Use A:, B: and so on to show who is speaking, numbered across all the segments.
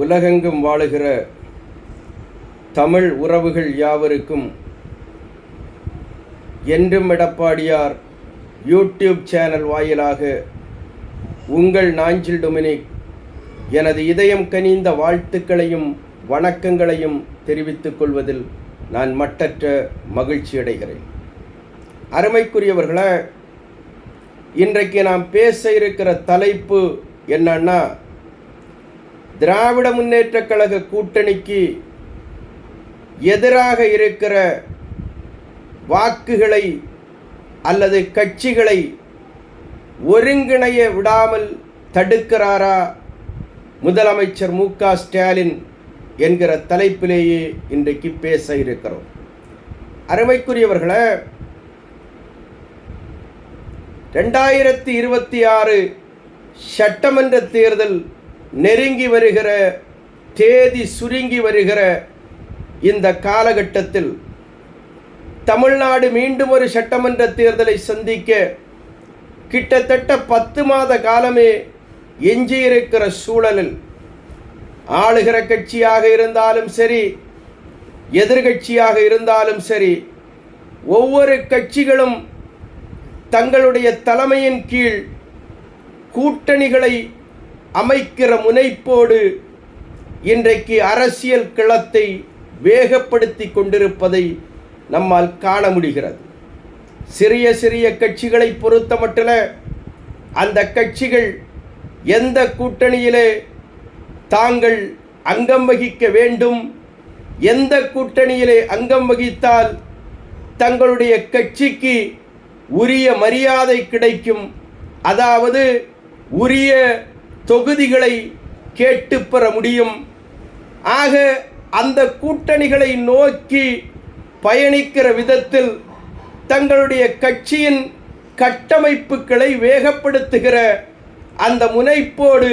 A: உலகெங்கும் வாழுகிற தமிழ் உறவுகள் யாவருக்கும் என்றும் எடப்பாடியார் யூடியூப் சேனல் வாயிலாக உங்கள் நாஞ்சில் டொமினிக் எனது இதயம் கனிந்த வாழ்த்துக்களையும் வணக்கங்களையும் தெரிவித்துக் கொள்வதில் நான் மட்டற்ற மகிழ்ச்சி அடைகிறேன். அருமைக்குரியவர்களே இன்றைக்கு நாம் பேச இருக்கிற தலைப்பு என்னன்னா திராவிட முன்னேற்றக் கழக கூட்டணிக்கு எதிராக இருக்கிற வாக்குகளை அல்லது கட்சிகளை ஒருங்கிணைய விடாமல் தடுக்கிறாரா முதலமைச்சர் மு க ஸ்டாலின் என்கிற தலைப்பிலேயே இன்றைக்கு பேச இருக்கிறோம். அருமைக்குரியவர்களே ரெண்டாயிரத்தி இருபத்தி ஆறு சட்டமன்ற தேர்தல் நெருங்கி வருகிற தேதி சுருங்கி வருகிற இந்த காலகட்டத்தில் தமிழ்நாடு மீண்டும் ஒரு சட்டமன்ற தேர்தலை சந்திக்க கிட்டத்தட்ட பத்து மாத காலமே எஞ்சியிருக்கிற சூழலில் ஆளுகிற கட்சியாக இருந்தாலும் சரி எதிர்கட்சியாக இருந்தாலும் சரி ஒவ்வொரு கட்சிகளும் தங்களுடைய தலைமையின் கீழ் கூட்டணிகளை அமைக்கிற முனைப்போடு இன்றைக்கு அரசியல் களத்தை வேகப்படுத்தி கொண்டிருப்பதை நம்மால் காண முடிகிறது. சிறிய சிறிய கட்சிகளை பொறுத்தமட்டில் அந்த கட்சிகள் எந்த கூட்டணியிலே தாங்கள் அங்கம் வகிக்க வேண்டும் எந்த கூட்டணியிலே அங்கம் வகித்தால் தங்களுடைய கட்சிக்கு உரிய மரியாதை கிடைக்கும் அதாவது உரிய தொகுதிகளை கேட்டு பெற முடியும். ஆக அந்த கூட்டணிகளை நோக்கி பயணிக்கிற விதத்தில் தங்களுடைய கட்சியின் கட்டமைப்புகளை வேகப்படுத்துகிற அந்த முனைப்போடு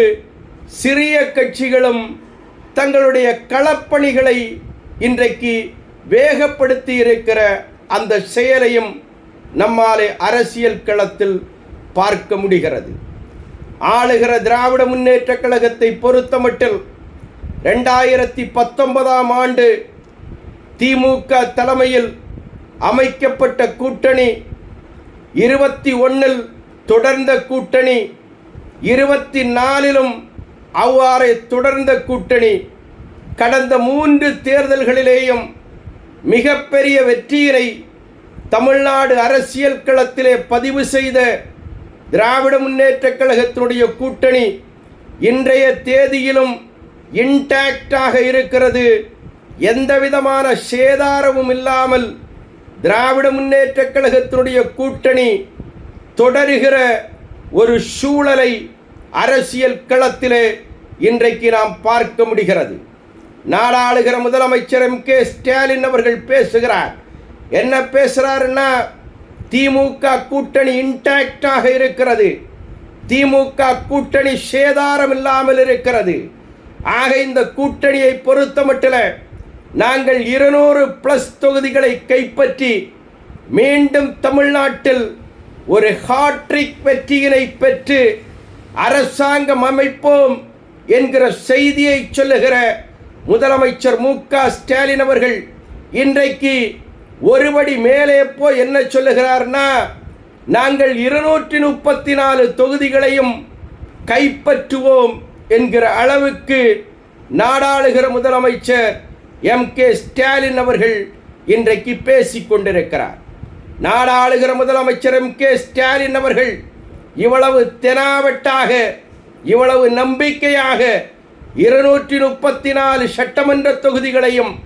A: சிறிய கட்சிகளும் தங்களுடைய களப்பணிகளை இன்றைக்கு வேகப்படுத்தி இருக்கிற அந்த செயலையும் நம்மாலே அரசியல் களத்தில் பார்க்க முடிகிறது. ஆளுகிற திராவிட முன்னேற்ற கழகத்தை பொறுத்தமட்டில் ரெண்டாயிரத்தி பத்தொன்பதாம் ஆண்டு திமுக தலைமையில் அமைக்கப்பட்ட கூட்டணி இருபத்தி ஒன்றில் தொடர்ந்த கூட்டணி இருபத்தி நாலிலும் அவ்வாறே தொடர்ந்த கூட்டணி. கடந்த மூன்று தேர்தல்களிலேயும் மிகப்பெரிய வெற்றியினை தமிழ்நாடு அரசியல் களத்திலே பதிவு செய்த திராவிட முன்னேற்றக் கழகத்தினுடைய கூட்டணி இன்றைய தேதியிலும் இன்டாக்டாக இருக்கிறது. எந்த விதமான சேதாரமும் இல்லாமல் திராவிட முன்னேற்றக் கழகத்தினுடைய கூட்டணி தொடருகிற ஒரு சூழலை அரசியல் களத்திலே இன்றைக்கு நாம் பார்க்க முடிகிறது. நாடாளுகிற முதலமைச்சர் எம் கே ஸ்டாலின் அவர்கள் பேசுகிறார். என்ன பேசுகிறாருன்னா திமுக கூட்டணி இன்டாக்டாக இருக்கிறது. திமுக கூட்டணி சேதாரம் இல்லாமல் இருக்கிறது. ஆக இந்த கூட்டணியை பொறுத்தமட்டில் நாங்கள் இருநூறு பிளஸ் தொகுதிகளை கைப்பற்றி மீண்டும் தமிழ்நாட்டில் ஒரு ஹாட்ரிக் வெற்றியினை பெற்று அரசாங்கம் அமைப்போம் என்கிற செய்தியை சொல்லுகிற முதலமைச்சர் மு க ஸ்டாலின் அவர்கள் இன்றைக்கு ஒருபடி மேலே போய் என்ன சொல்லுகிறார்னா நாங்கள் இருநூற்றி முப்பத்தி நாலு தொகுதிகளையும் கைப்பற்றுவோம் என்கிற அளவுக்கு நாடாளுகிற முதலமைச்சர் எம் கே ஸ்டாலின் அவர்கள் இன்றைக்கு பேசிக் கொண்டிருக்கிறார். நாடாளுகிற முதலமைச்சர் எம் கே ஸ்டாலின் அவர்கள் இவ்வளவு தெனாவட்டாக இவ்வளவு நம்பிக்கையாக இருநூற்றி முப்பத்தி நாலு சட்டமன்ற தொகுதிகளையும்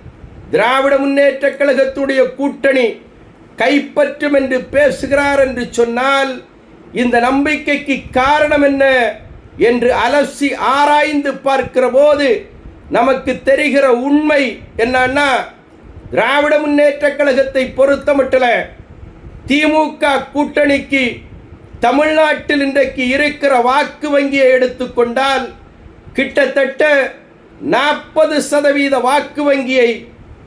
A: திராவிட முன்னேற்றக் கழகத்துடைய கூட்டணி கைப்பற்றும் என்று பேசுகிறார் என்று சொன்னால் இந்த நம்பிக்கைக்கு காரணம் என்ன என்று அலசி ஆராய்ந்து பார்க்கிற போது நமக்கு தெரிகிற உண்மை என்னன்னா திராவிட முன்னேற்றக் கழகத்தை பொறுத்தமட்டில் திமுக கூட்டணிக்கு தமிழ்நாட்டில் இன்றைக்கு இருக்கிற வாக்கு வங்கியை எடுத்துக்கொண்டால் கிட்டத்தட்ட நாற்பது சதவீத வாக்கு வங்கியை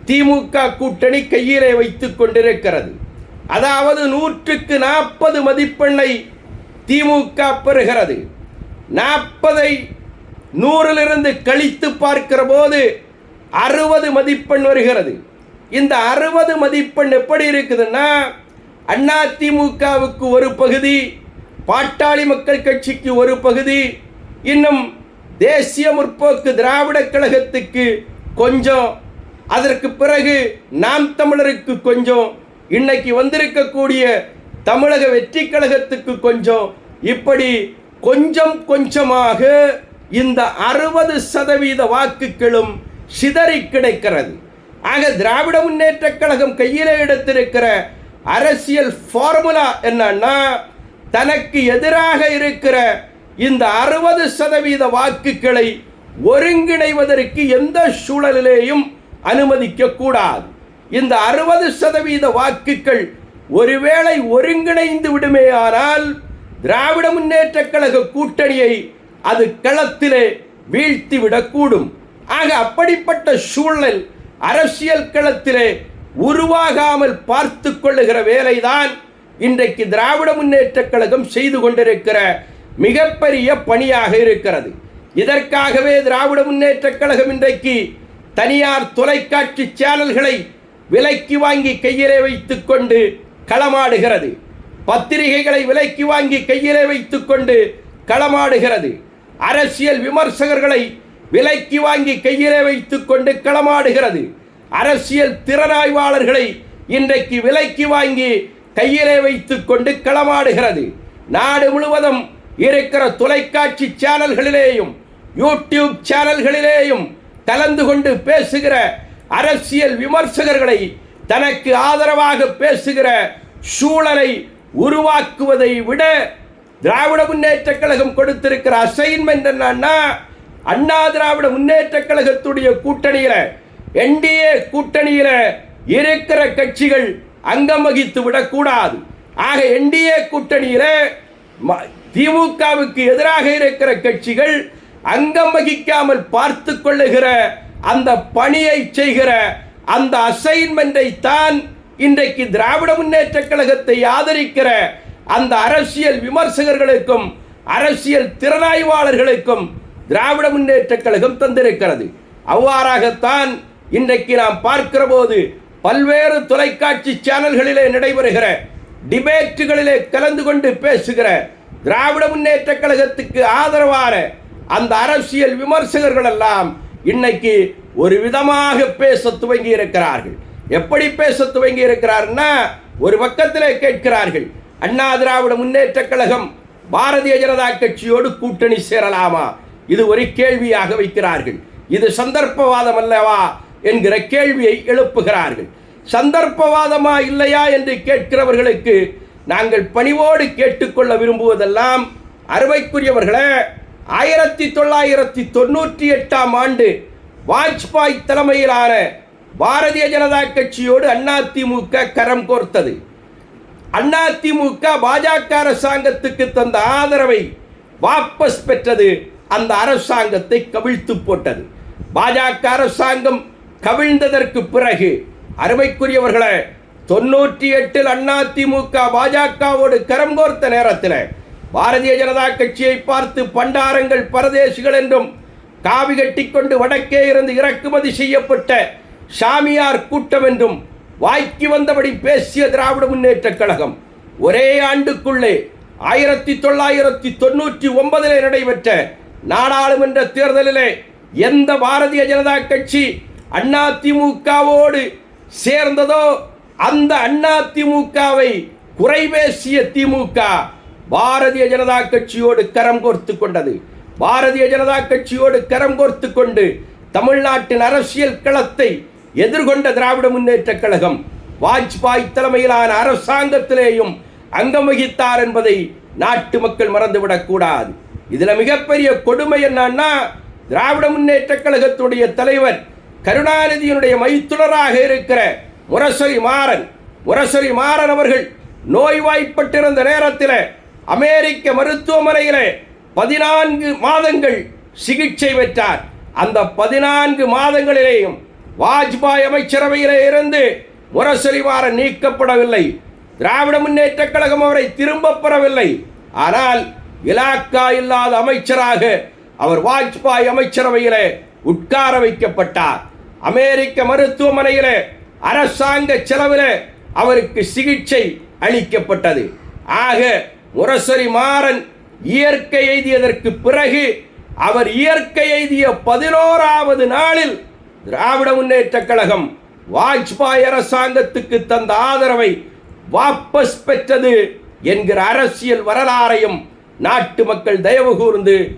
A: திமுக கூட்டணி கையிலே வைத்துக் கொண்டிருக்கிறது. அதாவது நூற்றுக்கு நாற்பது மதிப்பெண்ணை திமுக பெறுகிறது. நாற்பதை நூறிலிருந்து கழித்து பார்க்கிற போது அறுபது மதிப்பெண் வருகிறது. இந்த அறுபது மதிப்பெண் எப்படி இருக்குதுன்னா அதிமுகவுக்கு ஒரு பகுதி பாட்டாளி மக்கள் கட்சிக்கு ஒரு பகுதி இன்னும் தேசிய முற்போக்கு திராவிட கழகத்துக்கு கொஞ்சம் அதற்கு பிறகு நாம் தமிழருக்கு கொஞ்சம் இன்னைக்கு வந்திருக்கக்கூடிய தமிழக வெற்றி கழகத்துக்கு கொஞ்சம் இப்படி கொஞ்சம் கொஞ்சமாக இந்த அறுபது சதவீத வாக்குகளும் சிதறி கிடைக்கிறது. ஆக திராவிட முன்னேற்ற கழகம் கையில் எடுத்திருக்கிற அரசியல் ஃபார்முலா என்னன்னா தனக்கு எதிராக இருக்கிற இந்த அறுபது சதவீத வாக்குகளை ஒருங்கிணைவதற்கு எந்த சூழலிலேயும் அனுமதிக்க கூடாது இந்த அறுபது சதவீத வாக்குகள் ஒருவேளை ஒருங்கிணைந்து விடுமேயானால் திராவிட முன்னேற்ற கழக கூட்டணியை அது களத்திலே வீழ்த்திவிடக்கூடும். ஆக அப்படிப்பட்ட சூழல் அரசியல் களத்திலே உருவாகாமல் பார்த்து கொள்ளுகிற வேலைதான் இன்றைக்கு திராவிட முன்னேற்ற கழகம் செய்து கொண்டிருக்கிற மிகப்பெரிய பணியாக இருக்கிறது. இதற்காகவே திராவிட முன்னேற்ற கழகம் இன்றைக்கு தனியார் தொலைக்காட்சி சேனல்களை விலைக்கு வாங்கி கையிலே வைத்துக் கொண்டு களமாடுகிறது. பத்திரிகைகளை விலைக்கு வாங்கி கையிலே வைத்துக் கொண்டு களமாடுகிறது. அரசியல் விமர்சகர்களை விலைக்கு வாங்கி கையிலே வைத்துக் கொண்டு களமாடுகிறது. அரசியல் திறனாய்வாளர்களை இன்றைக்கு விலைக்கு வாங்கி கையிலே வைத்துக் கொண்டு களமாடுகிறது. நாடு முழுவதும் இருக்கிற தொலைக்காட்சி சேனல்களிலேயும் யூடியூப் சேனல்களிலேயும் கலந்து கொண்டு பேசுகிற அரசியல் விமர்சகர்களை தனக்கு ஆதரவாக பேசுகிற சூழலை உருவாக்குவதை விட திராவிட முன்னேற்ற கழகம் கொடுத்திருக்கிற அசைன்மெண்ட் என்னன்னா அண்ணா திராவிட முன்னேற்ற கழகத்துடைய கூட்டணியில் என்டிஏ கூட்டணியில் இருக்கிற கட்சிகள் அங்கம் வகித்து விடக்கூடாது. ஆக என்டிஏ கூட்டணியில் ம- திமுகவுக்கு எதிராக இருக்கிற கட்சிகள் அங்கம் வகிக்காமல் பார்த்து கொள்ளுகிற அந்த பணியை செய்கிற அந்த அசைன்மெண்டை தான் இன்றைக்கு திராவிட முன்னேற்ற கழகத்தை ஆதரிக்கிற அந்த அரசியல் விமர்சகர்களுக்கும் அரசியல் திறனாய்வாளர்களுக்கும் திராவிட முன்னேற்ற கழகம் தந்திருக்கிறது. அவ்வாறாகத்தான் இன்றைக்கு நாம் பார்க்கிற போது பல்வேறு தொலைக்காட்சி சேனல்களிலே நடைபெறுகிற டிபேட்டுகளிலே கலந்து கொண்டு பேசுகிற திராவிட முன்னேற்ற கழகத்துக்கு ஆதரவான அந்த அரசியல் விமர்சகர்கள் எல்லாம் இன்னைக்கு ஒரு விதமாக பேச துவங்கி இருக்கிறார்கள் எப்படி பேச துவங்கி இருக்கிறார்னா ஒரு பக்கத்திலே கேட்கிறார்கள் அண்ணா திராவிட முன்னேற்ற கழகம் பாரதிய ஜனதா கட்சியோடு கூட்டணி சேரலாமா? இது ஒரு கேள்வியாக வைக்கிறார்கள். இது சந்தர்ப்பவாதம் அல்லவா? என்கிற கேள்வியை எழுப்புகிறார்கள். சந்தர்ப்பவாதமா இல்லையா என்று கேட்கிறவர்களுக்கு நாங்கள் பணிவோடு கேட்டுக்கொள்ள விரும்புவதெல்லாம் அருமைக்குரியவர்களே ஆயிரத்தி தொள்ளாயிரத்தி தொண்ணூற்றி எட்டாம் ஆண்டு வாஜ்பாய் தலைமையிலான பாரதிய ஜனதா கட்சியோடு அதிமுக கரம் கோர்த்தது. அதிமுக பாஜக அரசாங்கத்துக்கு தந்த ஆதரவை வாபஸ் பெற்றது அந்த அரசாங்கத்தை கவிழ்த்து போட்டது. பாஜக அரசாங்கம் கவிழ்ந்ததற்கு பிறகு அருமைக்குரியவர்களே தொண்ணூற்றி எட்டில் அதிமுக பாஜகவோடு கரம் கோர்த்த நேரத்தில் பாரதிய ஜனதா கட்சியை பார்த்து பண்டாரங்கள் பரதேசிகள் என்றும் காவி கட்டிக்கொண்டு வடக்கே இருந்து இறக்குமதி செய்யப்பட்ட சாமியார் கூட்டம் என்றும் வாய்க்கு வந்தபடி பேசிய திராவிட முன்னேற்ற கழகம். ஒரே ஆண்டுக்குள்ளே ஆயிரத்தி தொள்ளாயிரத்தி தொண்ணூற்றி ஒன்பதிலே நடைபெற்ற நாடாளுமன்ற தேர்தலிலே எந்த பாரதிய ஜனதா கட்சி அதிமுகவோடு சேர்ந்ததோ அந்த அதிமுகவை குறை பேசிய திமுக பாரதிய ஜனதா கட்சியோடு கரம் கோர்த்து கொண்டது. பாரதிய ஜனதா கட்சியோடு கரம் கோர்த்து கொண்டு தமிழ்நாட்டின் அரசியல் களத்தை எதிர்கொண்ட திராவிட முன்னேற்ற கழகம் வாஜ்பாய் தலைமையிலான அரசாங்கத்திலேயும் அங்கம் வகித்தார் என்பதை நாட்டு மக்கள் மறந்துவிடக்கூடாது இதில் மிகப்பெரிய கொடுமை என்னன்னா திராவிட முன்னேற்ற கழகத்துடைய தலைவர் கருணாநிதியினுடைய மைத்துனராக இருக்கிற முரசொலி மாறன் முரசொலி மாறன் அவர்கள் நோய்வாய்ப்பட்டிருந்த நேரத்தில் அமெரிக்க மருத்துவமனையிலே பதினான்கு மாதங்கள் சிகிச்சை பெற்றார். அந்த பதினான்கு மாதங்களிலேயும் வாஜ்பாய் அமைச்சரவையிலே இருந்து முரசொலி நீக்கப்படவில்லை. திராவிட முன்னேற்ற கழகம் அவரை திரும்ப பெறவில்லை. ஆனால் இலாக்கா இல்லாத அமைச்சராக அவர் வாஜ்பாய் அமைச்சரவையிலே உட்கார வைக்கப்பட்டார். அமெரிக்க மருத்துவமனையிலே அரசாங்க செலவில் அவருக்கு சிகிச்சை அளிக்கப்பட்டது. ஆக முரசரி மாறன் இயற்கை எய்தியதற்கு பிறகு அவர் இயற்கை எய்திய பதினோராவது நாளில் திராவிட முன்னேற்றக் கழகம் வாஜ்பாய் அரசாங்கத்துக்கு தந்த ஆதரவை வாபஸ் பெற்றது என்கிற அரசியல் வரலாறையும் நாட்டு மக்கள் தயவு கூர்ந்து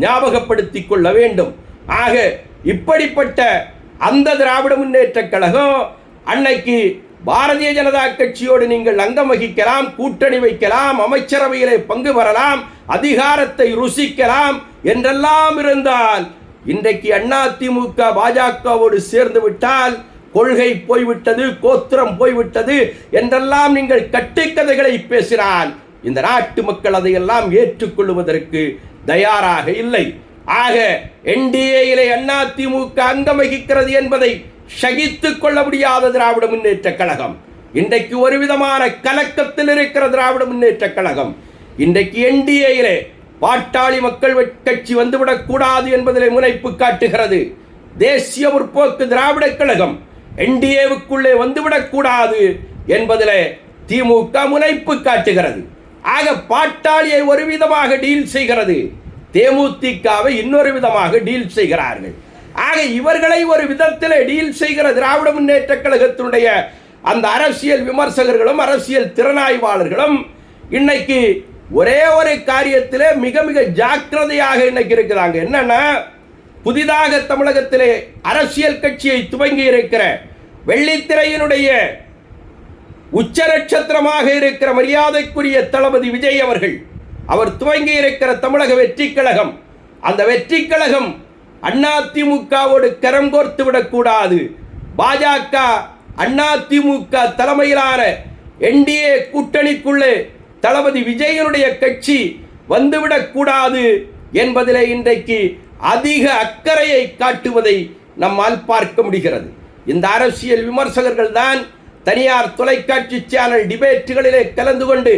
A: ஞாபகப்படுத்திக் கொள்ள வேண்டும். ஆக இப்படிப்பட்ட அந்த திராவிட முன்னேற்றக் கழகம் அன்னைக்கு பாரதிய ஜனதா கட்சியோடு நீங்கள் அங்கம் வகிக்கலாம் கூட்டணி வைக்கலாம் அமைச்சரவையிலே பங்கு பெறலாம் அதிகாரத்தை ருசிக்கலாம் என்றெல்லாம் இருந்தால் இன்றைக்கு அதிமுக பாஜகவோடு சேர்ந்து விட்டால் கொள்கை போய்விட்டது கோத்திரம் போய்விட்டது என்றெல்லாம் நீங்கள் கட்டுக்கதைகளை பேசினால் இந்த நாட்டு மக்கள் அதையெல்லாம் ஏற்றுக்கொள்வதற்கு தயாராக இல்லை. ஆக என்டிஏயிலே அதிமுக அங்கம் வகிக்கிறது என்பதை சகித்து கொள்ள முடியாத திராவிட முன்னேற்ற கழகம். இன்றைக்கு ஒரு விதமான கலக்கத்தில் இருக்கிற திராவிட முன்னேற்ற கழகம். இன்றைக்கு என்டிஏயிலே பாட்டாளி மக்கள் கட்சி வந்துவிடக் கூடாது என்பதிலே முனைப்பு காட்டுகிறது. தேசிய முற்போக்கு திராவிட கழகம் என்டிஏவுக்குள்ளே வந்துவிடக் கூடாது என்பதிலே திமுக முனைப்பு காட்டுகிறது. ஆக பாட்டாளியை ஒரு விதமாக டீல் செய்கிறது. தேமுதிகவை இன்னொரு விதமாக டீல் செய்கிறார்கள். ஆக இவர்களை ஒரு விதத்தில் டீல் செய்கிற திராவிட முன்னேற்ற கழகத்தினுடைய அந்த அரசியல் விமர்சகர்களும் அரசியல் திறனாய்வாளர்களும் இன்னைக்கு ஒரே ஒரு காரியத்தில் மிக மிக ஜாக்கிரதையாக இன்னைக்கு இருக்கிறாங்க. என்னன்னா புதிதாக தமிழகத்திலே அரசியல் கட்சியை துவங்கி இருக்கிற வெள்ளித்திரையினுடைய உச்ச நட்சத்திரமாக இருக்கிற மரியாதைக்குரிய தளபதி விஜய் அவர்கள் அவர் துவங்கி இருக்கிற தமிழக வெற்றி கழகம் அந்த வெற்றி கழகம் அதிமுகவோடு கரம் கோர்த்து விடக்கூடாது. பாஜக அதிமுக தலைமையிலான என்டிஏ கூட்டணிக்குள்ளே தளபதி விஜயனுடைய கட்சி வந்துவிடக்கூடாது என்பதிலே இன்றைக்கு அதிக அக்கறையை காட்டுவதை நம்மால் பார்க்க முடிகிறது. இந்த அரசியல் விமர்சகர்கள் தான் தனியார் தொலைக்காட்சி சேனல் டிபேட்டுகளிலே கலந்து கொண்டு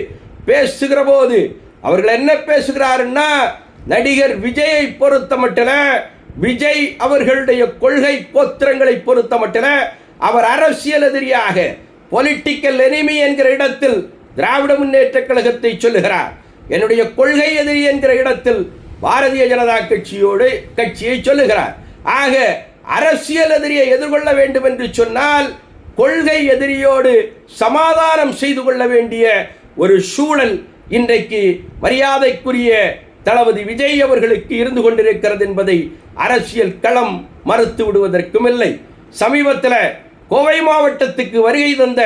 A: பேசுகிற போது அவர்கள் என்ன பேசுகிறாருன்னா நடிகர் விஜயை பொறுத்த மட்டும் விஜய் அவர்களுடைய கொள்கை கோத்திரங்களை பொறுத்த மட்டில அவர் அரசியல் எதிரியாக பொலிட்டிக்கல் எனிமி என்கிற இடத்தில் திராவிட முன்னேற்ற கழகத்தை சொல்லுகிறார். என்னுடைய கொள்கை எதிரி என்கிற இடத்தில் பாரதிய ஜனதா கட்சியோடு கட்சியை சொல்லுகிறார். ஆக அரசியல் எதிரியை எதிர்கொள்ள வேண்டும் என்று சொன்னால் கொள்கை எதிரியோடு சமாதானம் செய்து கொள்ள வேண்டிய ஒரு சூழல் இன்றைக்கு மரியாதைக்குரிய தளபதி விஜய் அவர்களுக்கு இருந்து கொண்டிருக்கிறது என்பதை அரசியல் களம் மறுத்து விடுவதற்கும் இல்லை. சமீபத்தில் கோவை மாவட்டத்துக்கு வருகை தந்த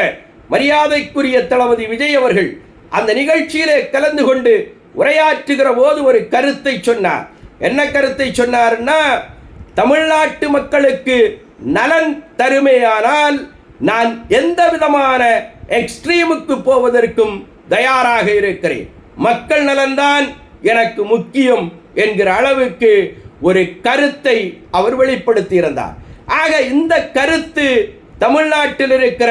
A: மரியாதைக்குரிய தளபதி விஜய் அவர்கள் அந்த நிகழ்ச்சியிலே கலந்து கொண்டு உரையாற்றுகிற போது ஒரு கருத்தை சொன்னார். என்ன கருத்தை சொன்னார்னா தமிழ்நாட்டு மக்களுக்கு நலன் தருமையானால் நான் எந்த விதமான எக்ஸ்ட்ரீமுக்கு போவதற்கும் தயாராக இருக்கிறேன். மக்கள் நலன்தான் எனக்கு முக்கியம் என்கிற அளவுக்கு ஒரு கருத்தை அவர் வெளிப்படுத்தியிருந்தார். ஆக இந்த கருத்து தமிழ்நாட்டில் இருக்கிற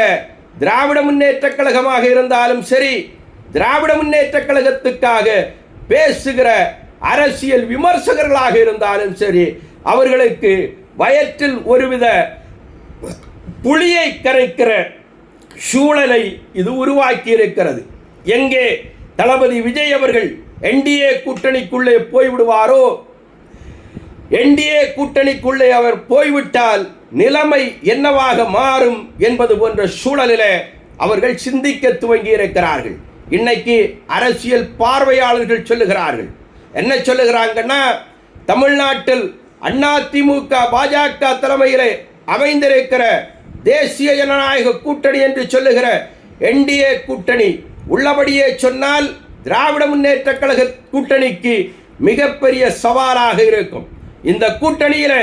A: திராவிட முன்னேற்ற கழகமாக இருந்தாலும் சரி திராவிட முன்னேற்ற கழகத்துக்காக பேசுகிற அரசியல் விமர்சகர்களாக இருந்தாலும் சரி அவர்களுக்கு வயற்றில் ஒருவித புளியை கரைக்கிற சூழலை இது உருவாக்கி இருக்கிறது எங்கே தளபதி விஜய் அவர்கள் என்டிஏ கூட்டணிக்குள்ளே போய்விடுவாரோ என்டிஏ கூட்டணிக்குள்ளே அவர் போய்விட்டால் நிலைமை என்னவாக மாறும் என்பது போன்ற சூழலிலே அவர்கள் சிந்திக்க துவங்கி இருக்கிறார்கள் இன்னைக்கு அரசியல் பார்வையாளர்கள் சொல்லுகிறார்கள். என்ன சொல்லுகிறாங்கன்னா தமிழ்நாட்டில் அதிமுக பாஜக தலைமையிலே அமைந்திருக்கிற தேசிய ஜனநாயக கூட்டணி என்று சொல்லுகிற என்டிஏ கூட்டணி உள்ளபடியே சொன்னால் திராவிட முன்னேற்ற கழக கூட்டணிக்கு மிகப்பெரிய சவாலாக இருக்கும். இந்த கூட்டணியில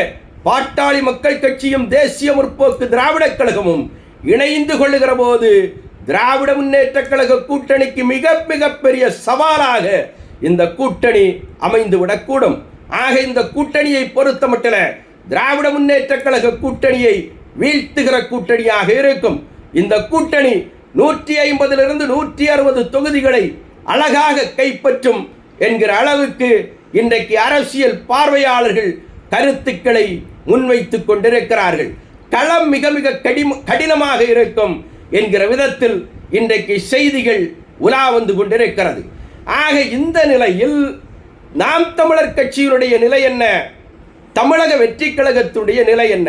A: பாட்டாளி மக்கள் கட்சியும் தேசிய முற்போக்கு திராவிடக் கழகமும் இணைந்து கொள்ளுகிற போது திராவிட முன்னேற்ற கழக கூட்டணிக்கு மிக மிக பெரிய சவாலாக இந்த கூட்டணி அமைந்து விடக்கூடும் ஆக இந்த கூட்டணியை பொறுத்த திராவிட முன்னேற்ற கழக கூட்டணியை வீழ்த்துகிற கூட்டணியாக இருக்கும். இந்த கூட்டணி நூற்றி ஐம்பதிலிருந்து நூற்றி அறுபது தொகுதிகளை அழகாக கைப்பற்றும் என்கிற அளவுக்கு இன்றைக்கு அரசியல் பார்வையாளர்கள் கருத்துக்களை முன்வைத்துக் கொண்டிருக்கிறார்கள். களம் மிக மிக கடிம கடினமாக இருக்கும் என்கிற விதத்தில் இன்றைக்கு செய்திகள் உலா வந்து கொண்டிருக்கிறது. ஆக இந்த நிலையில் நாம் தமிழர் கட்சியினுடைய நிலை என்ன? தமிழக வெற்றி கழகத்துடைய நிலை என்ன?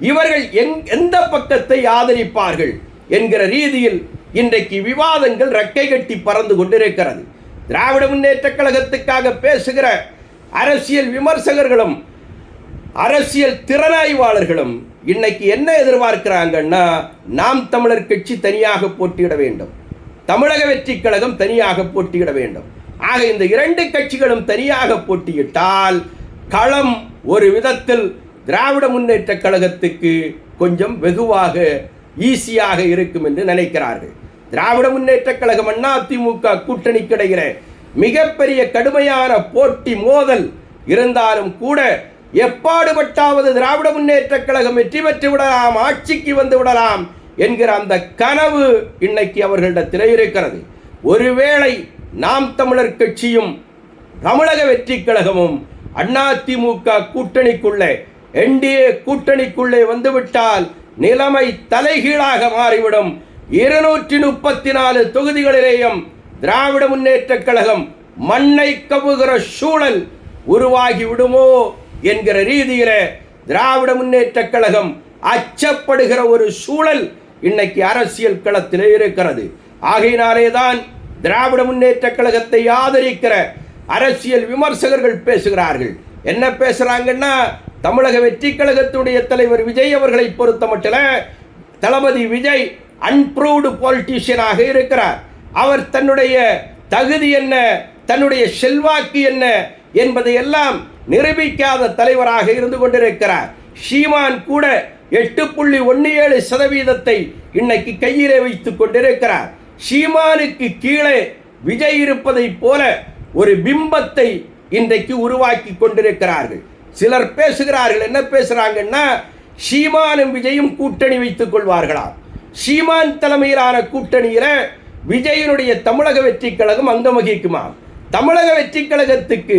A: இவர்கள் எங் எந்த பக்கத்தை ஆதரிப்பார்கள் என்கிற ரீதியில் இன்றைக்கு விவாதங்கள் ரெக்கை கட்டி பறந்து கொண்டிருக்கிறது. திராவிட முன்னேற்ற கழகத்துக்காக பேசுகிற அரசியல் விமர்சகர்களும் அரசியல் திறனாய்வாளர்களும் இன்னைக்கு என்ன எதிர்பார்க்கிறாங்கன்னா நாம் தமிழர் கட்சி தனியாக போட்டியிட வேண்டும். தமிழக வெற்றி கழகம் தனியாக போட்டியிட வேண்டும். ஆக இந்த இரண்டு கட்சிகளும் தனியாக போட்டியிட்டால் களம் ஒரு விதத்தில் திராவிட முன்னேற்ற கழகத்துக்கு கொஞ்சம் வெகுவாக ஈஸியாக இருக்கும் என்று நினைக்கிறார்கள். திராவிட முன்னேற்ற கழகம் அண்ணா திமுக கூட்டணி கிடைக்கிற மிகப்பெரிய கடுமையான போட்டி மோதல் இருந்தாலும் கூட எப்பாடுபட்டாவது திராவிட முன்னேற்ற கழகம் வெற்றி பெற்று விடலாம் ஆட்சிக்கு வந்து விடலாம் என்கிற அந்த கனவு இன்னைக்கு அவர்களிடத்தில் இருக்கிறது ஒருவேளை நாம் தமிழர் கட்சியும் தமிழக வெற்றி கழகமும் அதிமுக கூட்டணிக்குள்ளே என்டிஏ கூட்டணிக்குள்ளே வந்துவிட்டால் நிலைமை தலைகீழாக மாறிவிடும் இருநூற்றி முப்பத்தி நாலு தொகுதிகளிலேயும் திராவிட முன்னேற்றக் கழகம் மண்ணை கவுகிற சூழல் உருவாகி விடுமோ என்கிற ரீதியில திராவிட முன்னேற்றக் கழகம் அச்சப்படுகிற ஒரு சூழல் இன்னைக்கு அரசியல் களத்தில் இருக்கிறது. ஆகையினாலே தான் திராவிட முன்னேற்றக் கழகத்தை ஆதரிக்கிற அரசியல் விமர்சகர்கள் பேசுகிறார்கள். என்ன பேசுறாங்கன்னா தமிழக வெற்றி கழகத்துடைய தலைவர் விஜய் அவர்களை பொறுத்த மட்டும் தளபதி விஜய் அன்ப்ரூவ்டு பொலிட்டீஷியனாக இருக்கிறார். அவர் தன்னுடைய தகுதி என்ன தன்னுடைய செல்வாக்கு என்ன என்பதை எல்லாம் நிரூபிக்காத தலைவராக இருந்து கொண்டிருக்கிறார். ஷீமான் கூட எட்டு புள்ளி ஒன்று ஏழு சதவீதத்தை இன்னைக்கு கையிலே வைத்துக் கொண்டிருக்கிறார். ஷீமானுக்கு கீழே விஜய் இருப்பதைப் போல ஒரு பிம்பத்தை இன்றைக்கு உருவாக்கி கொண்டிருக்கிறார்கள். சிலர் பேசுகிறார்கள் என்ன பேசுறாங்கன்னா ஷீமானும் விஜயும் கூட்டணி வைத்துக் கொள்வார்களாம். சீமான் தலைமையிலான கூட்டணியில் விஜயனுடைய தமிழக வெற்றி கழகம் அங்கம் வகிக்குமாம் தமிழக வெற்றி கழகத்துக்கு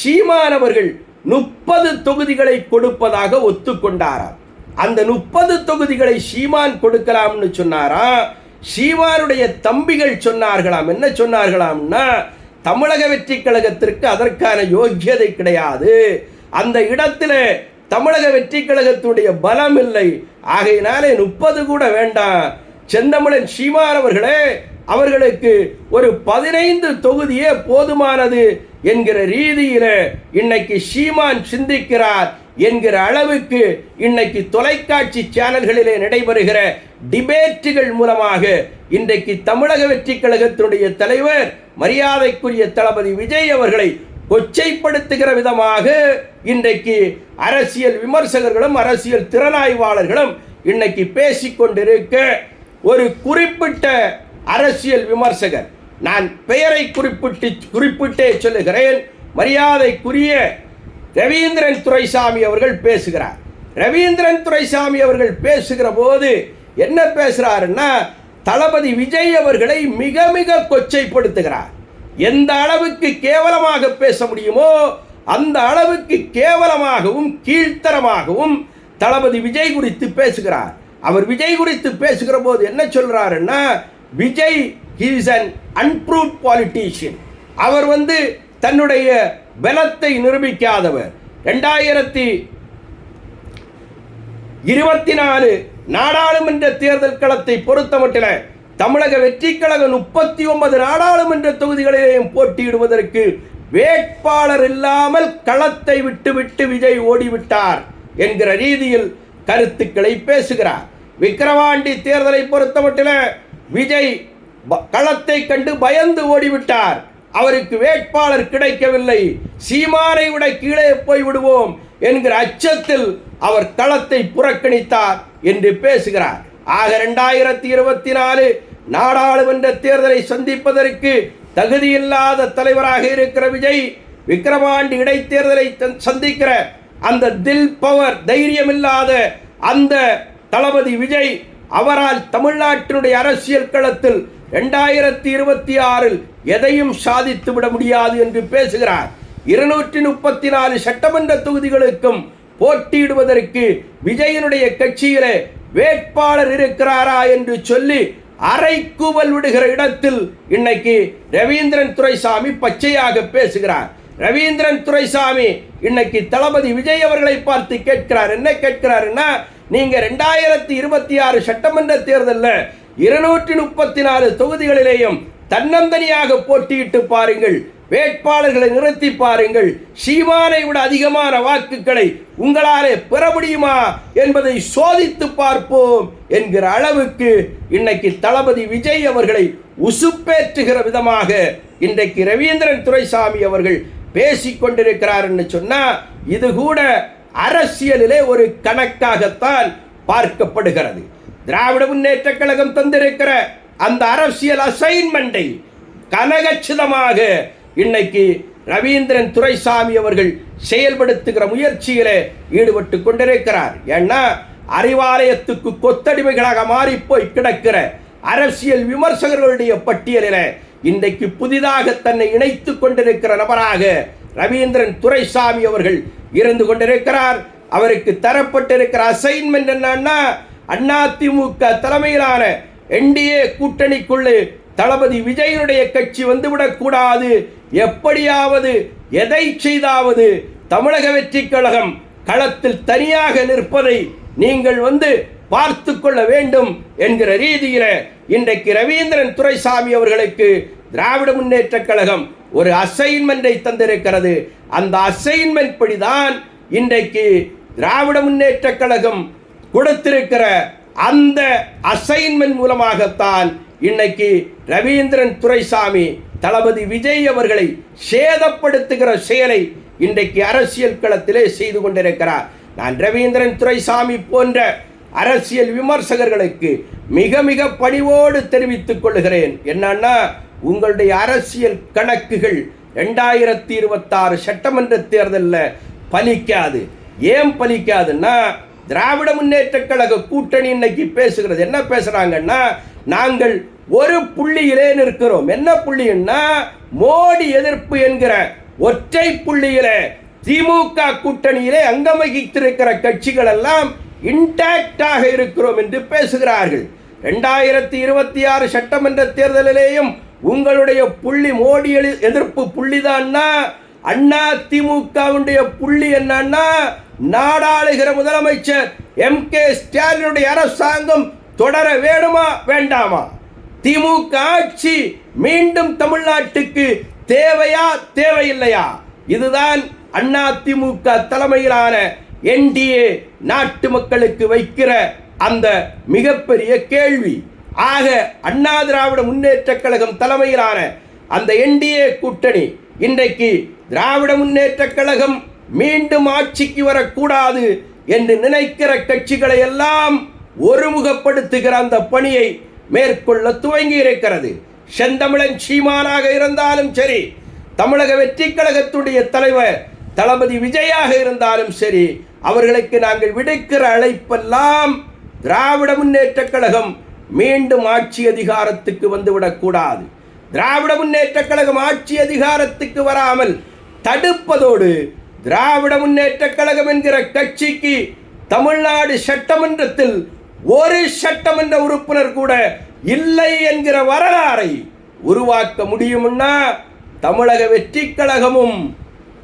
A: சீமான் அவர்கள் முப்பது தொகுதிகளை கொடுப்பதாக ஒத்துக்கொண்டாராம் அந்த முப்பது தொகுதிகளை சீமான் கொடுக்கலாம்னு சொன்னாராம் சீமானுடைய தம்பிகள் சொன்னார்களாம். என்ன சொன்னார்களாம்னா தமிழக வெற்றி கழகத்திற்கு அதற்கான யோக்கியதை கிடையாது. அந்த இடத்துல தமிழக வெற்றி கழகத்துடைய பலம் இல்லை ஆகையினாலே முப்பது கூட வேண்டாம். செந்தமிழன் சீமான் அவர்களே அவர்களுக்கு ஒரு பதினைந்து தொகுதியே போதுமானது என்கிற ரீதியில இன்னைக்கு சீமான் சிந்திக்கிறார் என்கிற அளவுக்கு இன்னைக்கு தொலைக்காட்சி சேனல்களிலே நடைபெறுகிற டிபேட்டுகள் மூலமாக இன்றைக்கு தமிழக வெற்றி கழகத்தினுடைய தலைவர் மரியாதைக்குரிய தளபதி விஜய் அவர்களை கொச்சைப்படுத்துகிற விதமாக இன்றைக்கு அரசியல் விமர்சகர்களும் அரசியல் திறனாய்வாளர்களும் இன்னைக்கு பேசிக்கொண்டிருக்க ஒரு குறிப்பிட்ட அரசியல் விமர்சகர். நான் பெயரை குறிப்பிட்டு குறிப்பிட்டே சொல்லுகிறேன். மரியாதைக்குரிய ரவீந்திரன் துரைசாமி அவர்கள் பேசுகிறார். ரவீந்திரன் துரைசாமி அவர்கள் பேசுகிற போது என்ன பேசுகிறாருன்னா தளபதி விஜய் அவர்களை மிக மிக கொச்சைப்படுத்துகிறார். எந்த அளவுக்கு கேவலமாக பேச முடியுமோ அந்த அளவுக்கு கேவலமாகவும் கீழ்த்தரமாகவும் தளபதி விஜய் குறித்து பேசுகிறார். அவர் விஜய் குறித்து பேசுகிற போது என்ன சொல்கிறாருன்னா Vijay he's an unproved politician அவர் வந்து தன்னுடைய பலத்தை நிரூபிக்காதவர். ரெண்டாயிரத்தி இருபத்தி நாலு நாடாளுமன்ற தேர்தல் களத்தை பொறுத்தமட்டில் தமிழக வெற்றி கழகம் முப்பத்தி ஒன்பது நாடாளுமன்ற தொகுதிகளிலேயும் போட்டியிடுவதற்கு வேட்பாளர் இல்லாமல் களத்தை விட்டுவிட்டு விஜய் ஓடிவிட்டார் என்கிற ரீதியில் கருத்துக்களை பேசுகிறார். விக்கிரவாண்டி தேர்தலை பொறுத்தமட்டில் விஜய் ப- களத்தை கண்டு பயந்து ஓடிவிட்டார். அவருக்கு வேட்பாளர் கிடைக்கவில்லை. சீமானை விட கீழே போய் விடுவோம் என்கிற அச்சத்தில் அவர் களத்தை புறக்கணித்தார் என்று பேசுகிறார். ஆக இரண்டாயிரத்தி இருபத்தி நாலு நாடாளுமன்ற தேர்தலை சந்திப்பதற்கு தகுதியில்லாத தலைவராக இருக்கிற விஜய் விக்கிரவாண்டி இடைத்தேர்தலை சந்திக்கிற அந்த தில் பவர் தைரியமில்லாத அந்த தளபதி விஜய் அவரால் தமிழ்நாட்டினுடைய அரசியல் களத்தில் ரெண்டாயிரத்தி இருபத்தி ஆறில் எதையும் சாதித்து விட முடியாது என்று பேசுகிறார். இருநூற்றி முப்பத்தி நாலு சட்டமன்ற தொகுதிகளுக்கும் போட்டியிடுவதற்கு விஜயனுடைய கட்சியிலே வேட்பாளர் இருக்கிறாரா என்று சொல்லி அரைக்கூவல் விடுகிற இடத்தில் இன்னைக்கு ரவீந்திரன் துரைசாமி பச்சையாக பேசுகிறார். ரவீந்திரன் துரைசாமி இன்னைக்கு தளபதி விஜய் அவர்களை பார்த்து கேட்கிறார். என்ன கேட்கிறாருன்னா நீங்க ரெண்டாயிரத்தி இருபத்தி ஆறு சட்டமன்ற தேர்தலில் இருநூற்றி முப்பத்தி நாலு தொகுதிகளிலேயும் தன்னந்தனியாக போட்டியிட்டு பாருங்கள். வேட்பாளர்களை நிறுத்தி பாருங்கள். சீமானை விட அதிகமான வாக்குகளை உங்களாலே பெற முடியுமா என்பதை சோதித்து பார்ப்போம் என்கிற அளவுக்கு இன்னைக்கு தளபதி விஜய் அவர்களை உசுப்பேற்றுகிற விதமாக இன்றைக்கு ரவீந்திரன் துரைசாமி அவர்கள் பேசி கொண்டிருக்கிறார் என்று சொன்னா இது கூட அரசியலிலே ஒரு கணக்காகத்தான் பார்க்கப்படுகிறது. திராவிட முன்னேற்ற கழகம் தந்திருக்கிற அந்த அரசியல் அசைன்மெண்ட்டை கனகச்சிதமாக இன்னைக்கு ரவீந்திரன் துரைசாமி அவர்கள் செயல்படுத்துகிற முயற்சியிலே ஈடுபட்டு கொண்டிருக்கிறார். ஏன்னா அறிவாலயத்துக்கு கொத்தடிமைகளாக மாறிப்போய் கிடக்கிற அரசியல் விமர்சகர்களுடைய பட்டியலில் இன்றைக்கு புதிதாக தன்னை இணைத்து கொண்டிருக்கிற நபராக ரவீந்திரன் துரைசாமி அவர்கள் இருந்து கொண்டிருக்கிறார். அவருக்கு தரப்பட்டிருக்கிற அசைன்மெண்ட் என்னன்னா அதிமுக தலைமையிலான என்டிஏ கூட்டணிக்குள்ளே தளபதி விஜயனுடைய கட்சி வந்துவிடக்கூடாது எப்படியாவது எதை செய்தாவது தமிழக வெற்றி கழகம் களத்தில் தனியாக நிற்பதை நீங்கள் வந்து பார்த்து கொள்ள வேண்டும் என்கிற ரீதியில இன்றைக்கு ரவீந்திரன் துரைசாமி அவர்களுக்கு திராவிட முன்னேற்ற கழகம் ஒரு அசைன்மெண்டை தந்திருக்கிறது. அந்த அசைன்மெண்ட் படிதான் இன்றைக்கு திராவிட முன்னேற்ற கழகம் கொடுத்திருக்கிற அந்த அசைன்மெண்ட் மூலமாகத்தான் இன்னைக்கு ரவீந்திரன் துரைசாமி தளபதி விஜய் அவர்களை சேதப்படுத்துகிற செயலை இன்றைக்கு அரசியல் களத்திலே செய்து கொண்டிருக்கிறார். நான் ரவீந்திரன் துரைசாமி போன்ற அரசியல் விமர்சகர்களுக்கு மிக மிக பணிவோடு தெரிவித்துக் கொள்கிறேன். என்னன்னா உங்களுடைய அரசியல் கணக்குகள் ரெண்டாயிரத்தி இருபத்தாறு சட்டமன்ற தேர்தலில் பலிக்காது. ஏன் பலிக்காதுன்னா திராவிட முன்னேற்ற கழக கூட்டணி இன்னைக்கு பேசுகிறது. என்ன பேசுறாங்கன்னா நாங்கள் ஒரு புள்ளியிலே நிற்கிறோம். என்ன புள்ளின்னா மோடி எதிர்ப்பு என்கிற ஒற்றை புள்ளியிலே திமுக கூட்டணியிலே அங்கம் வகித்திருக்கிற கட்சிகள் எல்லாம் இன்டாக்டாக இருக்கிறோம் என்று பேசுகிறார்கள். ரெண்டாயிரத்தி இருபத்தி ஆறு சட்டமன்ற தேர்தலிலேயும் உங்களுடைய புள்ளி மோடி எழு- எதிர்ப்பு புள்ளிதான்னா அண்ணா திமுகவுடைய புள்ளி என்னன்னா நாடாளுகிற முதலமைச்சர் எம் கே ஸ்டாலினுடைய அரசாங்கம் தொடர வேணுமா வேண்டாமா? திமுக ஆட்சி மீண்டும் தமிழ்நாட்டுக்கு தேவையா தேவையில்லையா? இதுதான் அண்ணா திமுக தலைமையிலான என்டிஏ நாட்டு மக்களுக்கு வைக்கிற அந்த மிகப்பெரிய கேள்வி. ஆக அண்ணா திராவிட முன்னேற்ற கழகம் தலைமையிலான அந்த என்டிஏ கூட்டணி இன்றைக்கு திராவிட முன்னேற்ற கழகம் மீண்டும் ஆட்சிக்கு வரக்கூடாது என்று நினைக்கிற கட்சிகளை எல்லாம் ஒருமுகப்படுத்துகிற அந்த பணியை மேற்கொள்ள துவங்கி இருக்கிறது. செந்தமிழன் சீமானாக இருந்தாலும் சரி தமிழக வெற்றி கழகத்துடைய தலைவர் தளபதி விஜயாக இருந்தாலும் சரி அவர்களுக்கு நாங்கள் விடுக்கிற அழைப்பெல்லாம் திராவிட முன்னேற்ற கழகம் மீண்டும் ஆட்சி அதிகாரத்துக்கு வந்துவிடக்கூடாது திராவிட முன்னேற்ற கழகம் ஆட்சி அதிகாரத்துக்கு வராமல் தடுப்பதோடு திராவிட முன்னேற்ற கழகம் என்கிற கட்சிக்கு தமிழ்நாடு சட்டமன்றத்தில் ஒரு சட்டமன்ற உறுப்பினர் கூட இல்லை என்கிற வரலாறை உருவாக்க முடியும்னா தமிழக வெற்றி கழகமும்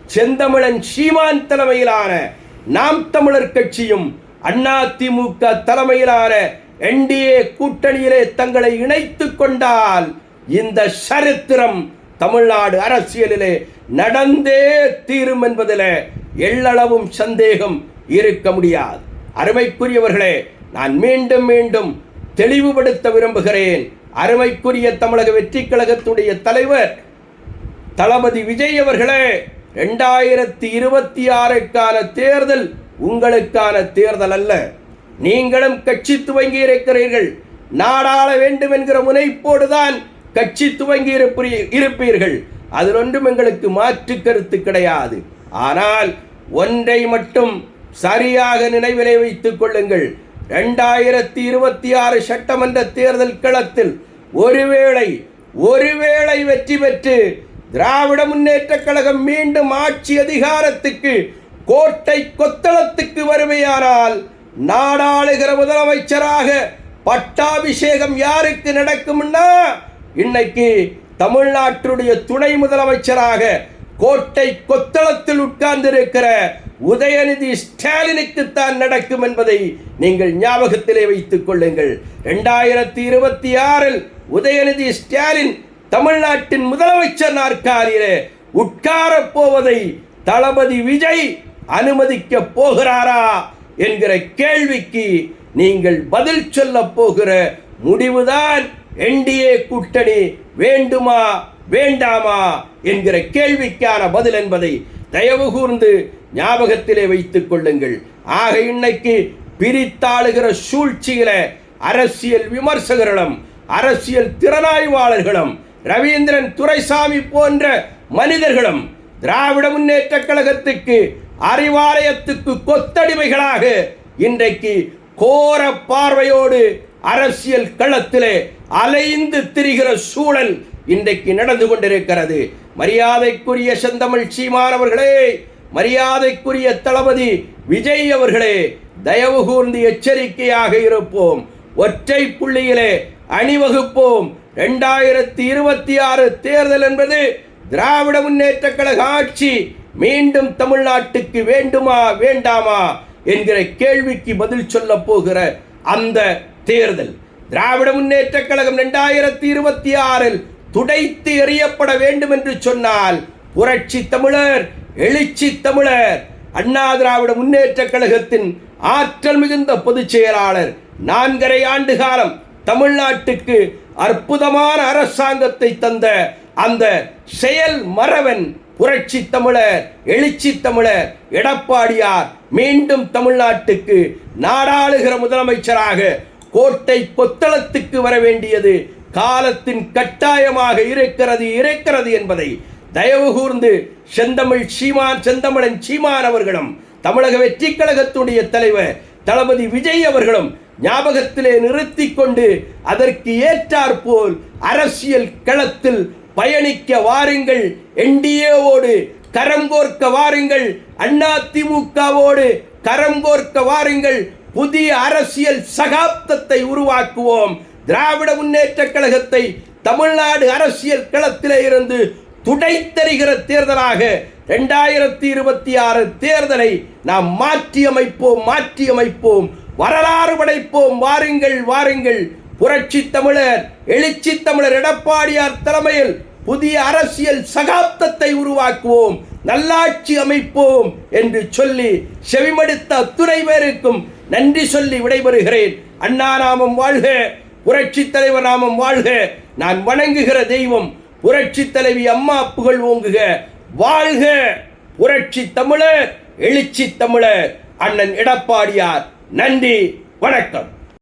A: செந்தமிழன் சீமான் தலைமையிலான நாம் தமிழர் கட்சியும் அண்ணா திமுக தலைமையிலான என்டிஏ கூட்டணியிலே தங்களை இணைத்து கொண்டால் இந்த சரித்திரம் தமிழ்நாடு அரசியலிலே நடந்தே தீரும் என்பதில் எள்ளளவும் சந்தேகம் இருக்க முடியாது. அருமைக்குரியவர்களே நான் மீண்டும் மீண்டும் தெளிவுபடுத்த விரும்புகிறேன். அருமைக்குரிய தமிழக வெற்றி கழகத்துடைய தலைவர் தளபதி விஜய் அவர்களே ரெண்டாயிரத்தி இருபத்தி ஆறுக்கான தேர்தல் உங்களுக்கான தேர்தல் அல்ல. நீங்களும் கட்சி துவங்கி இருக்கிறீர்கள். நாடாள வேண்டும் என்கிற முனைப்போடு தான் கட்சி துவங்கி இருப்பீர்கள். அதில் ஒன்றும் எங்களுக்கு மாற்று கருத்து கிடையாது. ஆனால் ஒன்றை மட்டும் சரியாக நினைவிலை வைத்துக் கொள்ளுங்கள். ரெண்டாயிரத்தி இருபத்தி ஆறு சட்டமன்ற தேர்தல் களத்தில் ஒருவேளை ஒருவேளை வெற்றி பெற்று திராவிட முன்னேற்றக் கழகம் மீண்டும் ஆட்சி அதிகாரத்துக்கு கோட்டை கொத்தளத்துக்கு வருமையானால் நாடாளுகிற முதலமைச்சராக பட்டாபிஷேகம் யாருக்கு நடக்கும்னா இன்னைக்கு தமிழ்நாட்டுடைய துணை முதலமைச்சராக கோட்டை கொத்தளத்தில் உட்கார்ந்திருக்கிற உதயநிதி ஸ்டாலினுக்குத்தான் நடக்கும் என்பதை நீங்கள் ஞாபகத்திலே வைத்துக் கொள்ளுங்கள். இரண்டாயிரத்தி இருபத்தி ஆறில் உதயநிதி ஸ்டாலின் தமிழ்நாட்டின் முதலமைச்சர் நாற்காலியிலே உட்காரப் போவதை தளபதி விஜய் அனுமதிக்க போகிறாரா என்கிற கேள்விக்கு நீங்கள் பதில் சொல்ல போகிற முடிவுதான் என்டிஏ கூட்டணி வேண்டுமா வேண்டாமா என்கிற கேள்விக்கான பதில் என்பதை தயவு கூர்ந்து ஞாபகத்திலே வைத்துக் கொள்ளுங்கள். ஆக இன்னைக்கு பிரித்தாளுகிற சூழ்ச்சியில அரசியல் விமர்சகர்களும் அரசியல் திறனாய்வாளர்களும் ரவீந்திரன் துரைசாமி போன்ற மனிதர்களும் திராவிட முன்னேற்ற கழகத்துக்கு அறிவாலயத்துக்கு கொத்தடிமைகளாக இன்றைக்கு கோர பார்வையோடு அரசியல் களத்திலே அலைந்து திரிகிற சூழல் இன்றைக்கு நடந்து கொண்டிருக்கிறது. மரியாதைக்குரிய செந்தமிழ் சீமானவர்களே மரியாதைக்குரிய தளபதி விஜய் அவர்களே தயவு கூர்ந்து எச்சரிக்கையாக இருப்போம். ஒற்றை புள்ளியிலே அணிவகுப்போம். ரெண்டாயிரத்தி இருபத்தி ஆறு தேர்தல் என்பது திராவிட முன்னேற்ற கழக ஆட்சி மீண்டும் தமிழ்நாட்டுக்கு வேண்டுமா வேண்டாமா என்கிற கேள்விக்கு பதில் சொல்ல போகிற அந்த தேர்தல். திராவிட முன்னேற்ற கழகம் ரெண்டாயிரத்தி இருபத்தி ஆறில் துடைத்து எறியப்பட வேண்டும் என்று சொன்னால் புரட்சி தமிழர் எழுச்சி தமிழர் அண்ணா திராவிட முன்னேற்ற கழகத்தின் ஆற்றல் மிகுந்த பொதுச் செயலாளர் நான்கரை ஆண்டு காலம் தமிழ்நாட்டுக்கு அற்புதமான அரசாங்கத்தை தந்த அந்த செயல் மறவன் புரட்சி தமிழர் எழுச்சி தமிழர் எடப்பாடியார் மீண்டும் தமிழ்நாட்டுக்கு நாடாளுகிற முதலமைச்சராக கோட்டை பொத்தளத்துக்கு வர வேண்டியது காலத்தின் கட்டாயமாக இருக்கிறது இருக்கிறது என்பதை தயவு கூர்ந்து செந்தமிழ் சீமான் செந்தமிழன் சீமான் அவர்களும் தமிழக வெற்றி கழகத்துடைய தலைவர் தளபதி விஜய் அவர்களும் ஞாபகத்திலே நிறுத்தி கொண்டு அதற்கு ஏற்றாற்போல் அரசியல் களத்தில் பயணிக்க வாருங்கள். என்டிஏவோடு கரம் கோர்க்க வாருங்கள். அண்ணா திமுகவோடு கரம் கோர்க்க வாருங்கள். புதிய அரசியல் சகாப்தத்தை உருவாக்குவோம். திராவிட முன்னேற்ற கழகத்தை தமிழ்நாடு அரசியல் களத்திலே இருந்து துடைத்தறிகிற தேர்தலாக ரெண்டாயிரத்தி இருபத்தி ஆறு தேர்தலை நாம் மாற்றி அமைப்போம் மாற்றி அமைப்போம் வரலாறு படைப்போம். வாருங்கள் வாருங்கள். புரட்சி தமிழர் எழுச்சி தமிழர் எடப்பாடியார் தலைமையில் புதிய அரசியல் சகாப்தத்தை உருவாக்குவோம். நல்லாட்சி அமைப்போம் என்று சொல்லி செவிமடுத்த அத்துணை பேருக்கும் நன்றி சொல்லி விடைபெறுகிறேன். அண்ணா நாமம் வாழ்க. புரட்சி தலைவர் நாமம் வாழ்க. நான் வணங்குகிற தெய்வம் புரட்சி தலைவி அம்மா புகழ் ஓங்குக. வாழ்க புரட்சி தமிழர் எழுச்சி தமிழர். அண்ணன் எடப்பாடியார் நன்றி வணக்கம்.